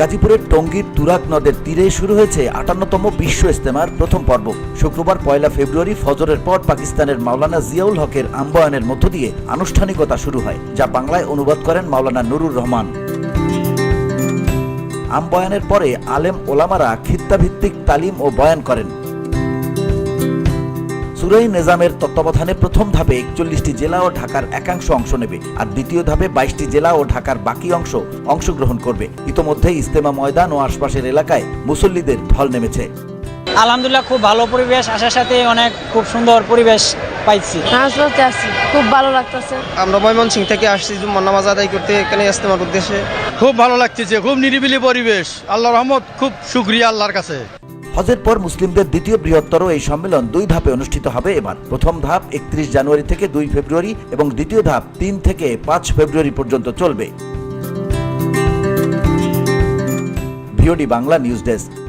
গাজীপুরের টঙ্গীর তুরাগ নদের তীরে শুরু হয়েছে আটান্নতম বিশ্ব ইস্তেমার প্রথম পর্ব। শুক্রবার পয়লা ফেব্রুয়ারি ফজরের পর পাকিস্তানের মাওলানা জিয়াউল হকের আম্বায়নের মধ্য দিয়ে আনুষ্ঠানিকতা শুরু হয়, যা বাংলায় অনুবাদ করেন মাওলানা নুরুর রহমান। আম্বয়ানের পরে আলেম ওলামারা খিত্তাভিত্তিক তালিম ও বয়ান করেন। সুরাই নিজামের তত্ত্বাবধানে প্রথম ধাপে একচল্লিশটি জেলা ও ঢাকার একাংশ অংশ নেবে আর দ্বিতীয় ধাপে বাইশটি জেলা ও ঢাকার বাকি অংশ অংশগ্রহণ করবে। ইতোমধ্যে ইস্তেমা ময়দান ও আশপাশের এলাকায় মুসল্লিদের ঢল নেমেছে। আলহামদুলিল্লাহ খুব ভালো পরিবেশ। আসার সাথে অনেক খুব সুন্দর পরিবেশ পাইছি। খুব ভালো লাগতেছে। আমরা ময়মনসিং থেকে আসছি জুম্মার নামাজ আদায় করতে। এখানে ইস্তেমার উদ্দেশ্যে খুব ভালো লাগতেছে। খুব নিরিবিলি পরিবেশ। আল্লাহ রহমত। খুব শুক্রিয়া আল্লাহর কাছে। হজের পর মুসলিমদের দ্বিতীয় বৃহত্তর এই সম্মেলন দুই ধাপে অনুষ্ঠিত হবে এবার। প্রথম ধাপ একত্রিশ জানুয়ারি থেকে দুই ফেব্রুয়ারি এবং দ্বিতীয় ধাপ তিন থেকে পাঁচ ফেব্রুয়ারি পর্যন্ত চলবে। VOD Bangla news desk.